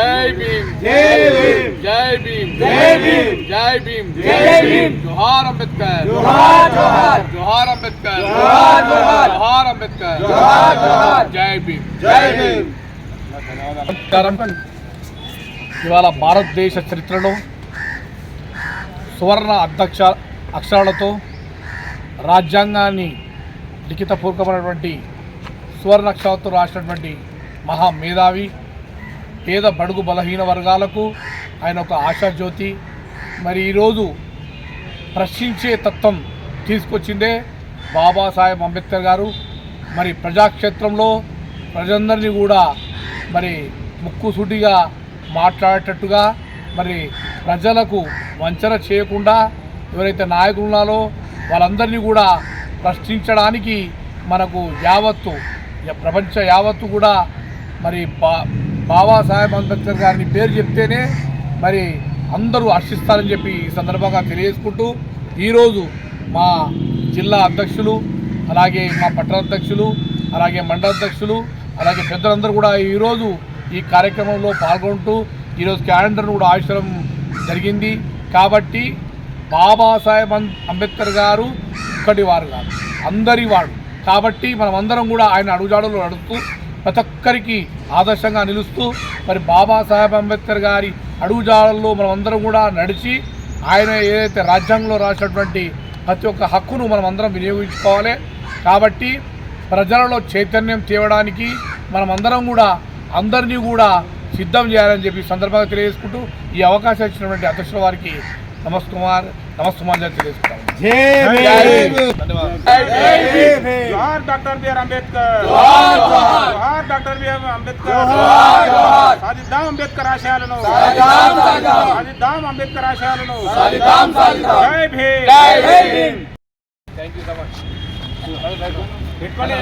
जय भीम जय भीम जय भीम जय भीम जय भीम जय भीम जोहार अम्बेडकर जोहार जोहार जोहार अम्बेडकर जोहार जोहार जोहार अम्बेडकर जोहार जोहार जय भीम जय भीम ఇవాళ భారతదేశ చరిత్రలో సువర్ణ అధ్యక్ష అక్షరాలతో రాజ్యాంగాన్ని లిఖితపూర్వకమైనటువంటి సువర్ణ అక్షరాలతో రాసినటువంటి మహామేధావి పేద బడుగు బలహీన వర్గాలకు ఆయన ఒక ఆశాజ్యోతి మరి ఈరోజు ప్రశ్నించే తత్వం తీసుకొచ్చిందే బాబాసాహెబ్ అంబేద్కర్ గారు. మరి ప్రజాక్షేత్రంలో ప్రజలందరినీ కూడా మరి ముక్కుసూటిగా మాట్లాడేటట్టుగా మరి ప్రజలకు వంచన చేయకుండా ఎవరైతే నాయకులు ఉన్నారో వాళ్ళందరినీ కూడా ప్రశ్నించడానికి మనకు యావత్తు ప్రపంచ యావత్తు కూడా మరి బా బాబాసాహెబ్ అంబేద్కర్ గారిని పేరు చెప్తేనే మరి అందరూ హర్షిస్తారని చెప్పి ఈ సందర్భంగా తెలియజేసుకుంటూ ఈరోజు మా జిల్లా అధ్యక్షులు అలాగే మా పట్టణ అధ్యక్షులు అలాగే మండల అధ్యక్షులు అలాగే పెద్దలందరూ కూడా ఈరోజు ఈ కార్యక్రమంలో పాల్గొంటూ ఈరోజు క్యాలెండర్ను కూడా ఆవిష్కరం జరిగింది. కాబట్టి బాబాసాహెబ్ అంబేద్కర్ గారు ఒక్కటి వారు కాదు అందరి వాడు కాబట్టి మనమందరం కూడా ఆయన అడుగుజాడలు నడుస్తూ ప్రతి ఒక్కరికి ఆదర్శంగా నిలుస్తూ మరి బాబాసాహెబ్ అంబేద్కర్ గారి అడుగుజాడల్లో మనమందరం కూడా నడిచి ఆయన ఏదైతే రాజ్యాంగంలో రాసినటువంటి ప్రతి ఒక్క హక్కును మనం అందరం వినియోగించుకోవాలి. కాబట్టి ప్రజలలో చైతన్యం తేవడానికి మనమందరం కూడా అందరినీ కూడా సిద్ధం చేయాలని చెప్పి సందర్భంగా తెలియజేసుకుంటూ ఈ అవకాశం ఇచ్చినటువంటి అధ్యక్షుల వారికి నమస్కుమార్ నమస్కుమార్ తెలియజేస్తాం జోహార్ డాక్టర్ బిఆర్ అంబేద్కర్. జోహార్ డాక్టర్ బిఆర్ అంబేద్కర్. సాధిద్దాం అంబేద్కర్ ఆశయాలను. సాధిద్దాం అంబేద్కర్ ఆశయాలను. Jai Bhim thank you so much పెట్టుకోండి